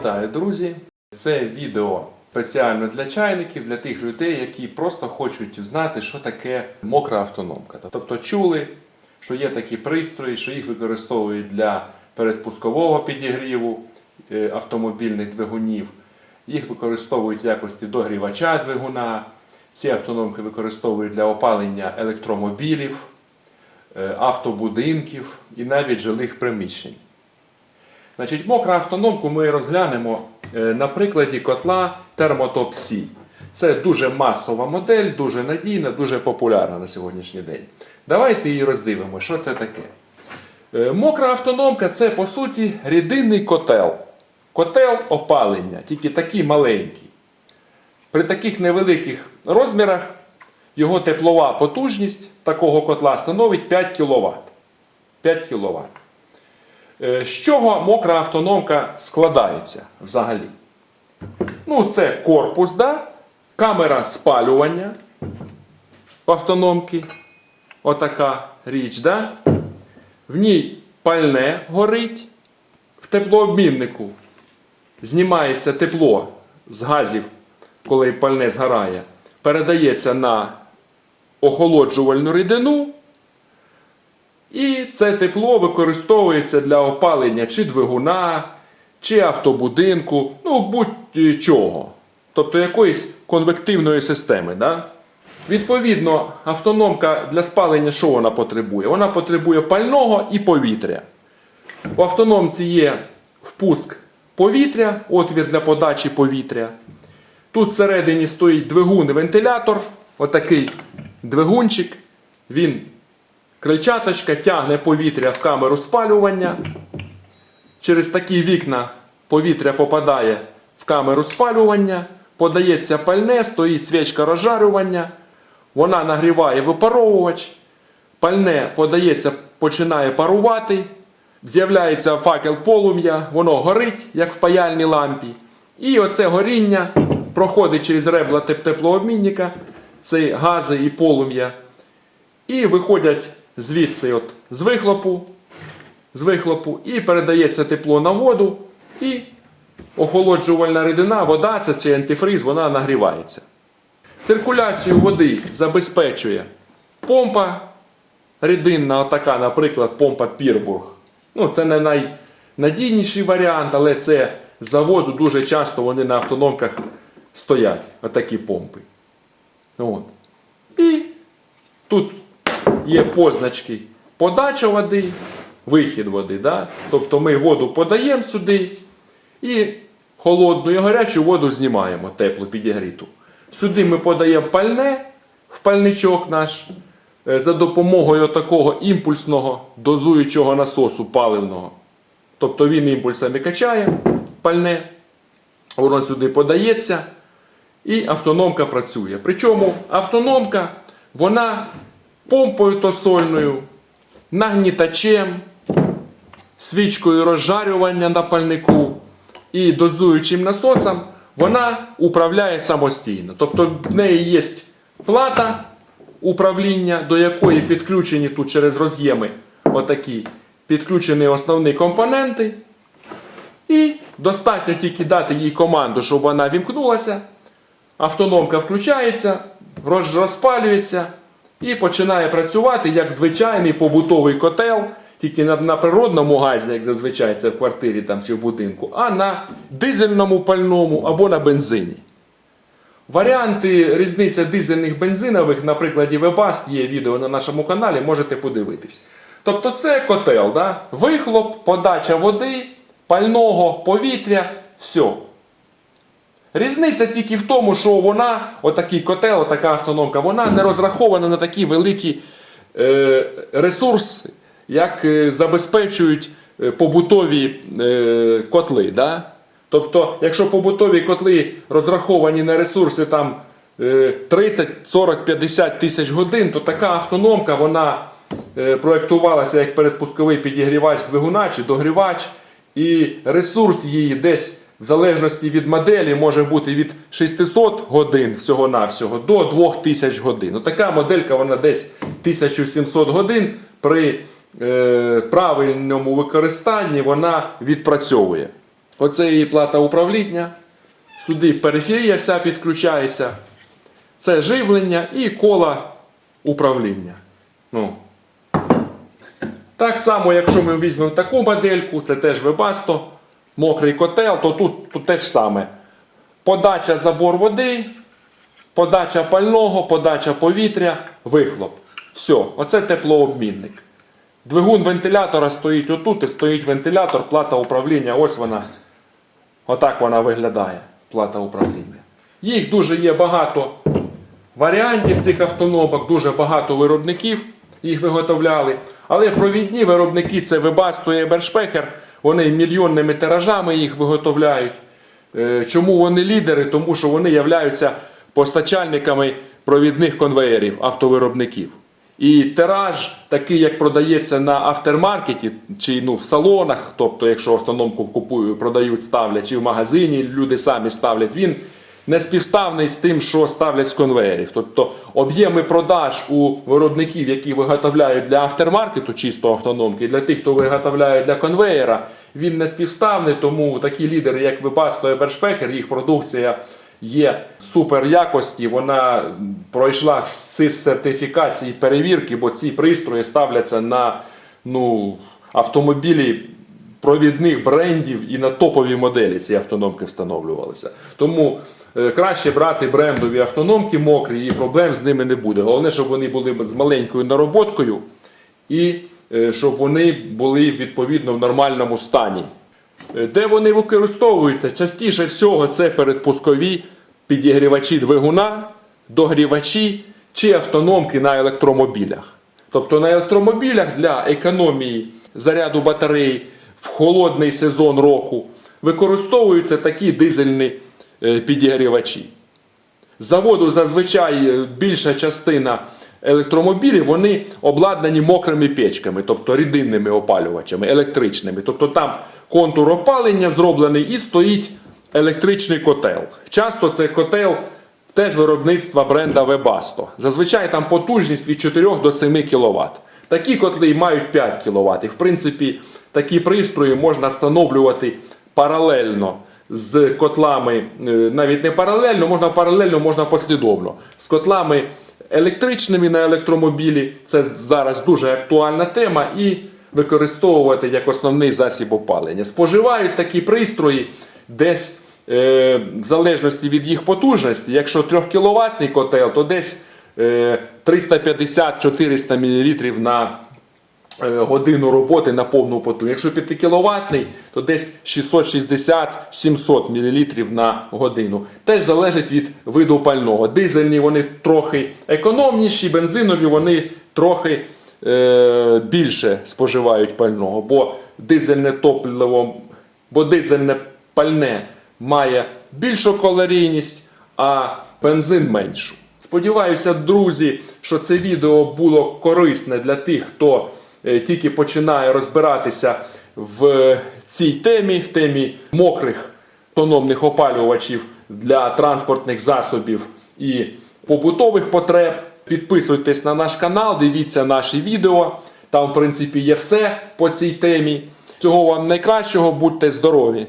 Вітаю, друзі! Це відео спеціально для чайників, для тих людей, які просто хочуть знати, що таке мокра автономка. Тобто чули, що є такі пристрої, що їх використовують для передпускового підігріву е, автомобільних двигунів. Їх використовують в якості догрівача двигуна. Ці автономки використовують для опалення електромобілів, е, автобудинків і навіть жилих приміщень. Значить, мокру автономку ми розглянемо е, на прикладі котла C. Це дуже масова модель, дуже надійна, дуже популярна на сьогоднішній день. Давайте її роздивимо, що це таке. Е, Мокра автономка це по суті рідинний котел. Котел опалення, тільки такий маленький. При таких невеликих розмірах його теплова потужність такого котла становить 5 кВт. 5 кВт. Е, З чого мокра автономка складається взагалі? Ну, це корпус, да? камера спалювання автономки. Отака річ, да? В ній пальне горить. В теплообміннику знімається тепло з газів, коли пальне згорає, передається на охолоджувальну рідину. І це тепло використовується для опалення чи двигуна, чи автобудинку, ну будь-чого. Тобто якоїсь конвективної системи. Да? Відповідно, автономка для спалення що вона потребує? Вона потребує пального і повітря. У автономці є впуск повітря, отвір для подачі повітря. Тут всередині стоїть двигун і вентилятор, отакий двигунчик. Він Крильчаточка тягне повітря в камеру спалювання. Через такі вікна повітря попадає в камеру спалювання, подається пальне, стоїть свічка розжарювання, вона нагріває випаровувач, пальне подається, починає парувати, з'являється факел полум'я, воно горить, як в паяльній лампі. І оце горіння проходить через ребла теплообмінника, це гази і полум'я. І виходять звідси от, з вихлопу, з вихлопу, і передається тепло на воду, і охолоджувальна рідина, вода, це чи антифриз, вона нагрівається. Циркуляцію води забезпечує помпа рідинна, отака, наприклад, помпа Пірбург. Ну, це не найнадійніший варіант, але це з заводу дуже часто вони на автономках стоять, отакі помпи. От. І тут є позначки подача води, вихід води. Да? Тобто ми воду подаємо сюди і холодну і гарячу воду знімаємо, теплу підігріту. Сюди ми подаємо пальне в пальничок наш е, за допомогою такого імпульсного дозуючого насосу паливного. Тобто він імпульсами качає пальне, воно сюди подається. І автономка працює. Причому автономка, вона помпою тосольною, нагнітачем, свічкою розжарювання на пальнику і дозуючим насосом, вона управляє самостійно. Тобто в неї є плата управління, до якої підключені тут через роз'єми отакі, підключені основні компоненти. І достатньо тільки дати їй команду, щоб вона вімкнулася. Автономка включається, розпалюється і починає працювати як звичайний побутовий котел, тільки на, на природному газі, як зазвичай це в квартирі там, чи в будинку, а на дизельному пальному або на бензині. Варіанти різниця дизельних бензинових, на прикладі Webaст є відео на нашому каналі, можете подивитись. Тобто це котел, да? вихлоп, подача води, пального, повітря, все. Різниця тільки в тому, що вона, отакий котел, отака автономка, вона не розрахована на такі великі е, ресурси, як е, забезпечують е, побутові е, котли. Да? Тобто, якщо побутові котли розраховані на ресурси там, е, 30, 40, 50 тисяч годин, то така автономка вона е, проєктувалася як передпусковий підігрівач двигуна чи догрівач, і ресурс її десь в залежності від моделі може бути від 600 годин всього-навсього до 2000 годин. Ну, така моделька вона десь 1700 годин при е, правильному використанні вона відпрацьовує. Оце її плата управління. Сюди периферія вся підключається. Це живлення і кола управління. Ну. Так само, якщо ми візьмемо таку модельку, це теж Webasto, мокрий котел, то тут, тут теж саме. Подача забор води, подача пального, подача повітря, вихлоп. Все, оце теплообмінник. Двигун вентилятора стоїть отут і стоїть вентилятор, плата управління. Ось вона. Отак вона виглядає, плата управління. Їх дуже є багато варіантів цих автономок, дуже багато виробників їх виготовляли. Але провідні виробники це Webasto і Eberspeicher, вони мільйонними тиражами їх виготовляють. Е, Чому вони лідери? Тому що вони являються постачальниками провідних конвеєрів автовиробників. І тираж, такий, як продається на автермаркеті чи ну, в салонах, тобто, якщо автономку купують, продають, ставлять, чи в магазині люди самі ставлять, він не співставний з тим, що ставлять з конвеєрів. Тобто об'єми продаж у виробників, які виготовляють для автермаркету чисто автономки, для тих, хто виготовляє для конвеєра, він не співставний, тому такі лідери, як Webasto і Бершпекер, їх продукція є супер якості, вона пройшла всі сертифікації перевірки, бо ці пристрої ставляться на ну, автомобілі провідних брендів і на топові моделі ці автономки встановлювалися. Тому е, краще брати брендові автономки мокрі, і проблем з ними не буде. Головне, щоб вони були з маленькою нароботкою і щоб вони були відповідно в нормальному стані. Е, Де вони використовуються? Частіше всього це передпускові підігрівачі двигуна, догрівачі чи автономки на електромобілях. Тобто на електромобілях для економії заряду батареї в холодний сезон року використовуються такі дизельні е, підігрівачі. Заводу зазвичай е, більша частина електромобілів вони обладнані мокрими печками, тобто рідинними опалювачами, електричними. Тобто там контур опалення зроблений і стоїть електричний котел. Часто це котел теж виробництва бренда Webasto. Зазвичай там потужність від 4 до 7 кВт. Такі котли мають 5 кВт. І в принципі такі пристрої можна встановлювати паралельно з котлами, е, навіть не паралельно, можна паралельно, можна послідовно. З котлами електричними на електромобілі, це зараз дуже актуальна тема, і використовувати як основний засіб опалення. Споживають такі пристрої десь е, в залежності від їх потужності. Якщо 3 кВт котел, то десь е, 350-400 мл на годину роботи на повну потужність. Якщо 5 кВт, то десь 660-700 мл на годину. Теж залежить від виду пального. Дизельні вони трохи економніші, бензинові вони трохи е, більше споживають пального, бо дизельне топливо, бо дизельне пальне має більшу калорійність, а бензин меншу. Сподіваюся, друзі, що це відео було корисне для тих, хто е, тільки починає розбиратися в цій темі, в темі мокрих автономних опалювачів для транспортних засобів і побутових потреб. Підписуйтесь на наш канал, дивіться наші відео. Там, в принципі, є все по цій темі. Всього вам найкращого, будьте здорові!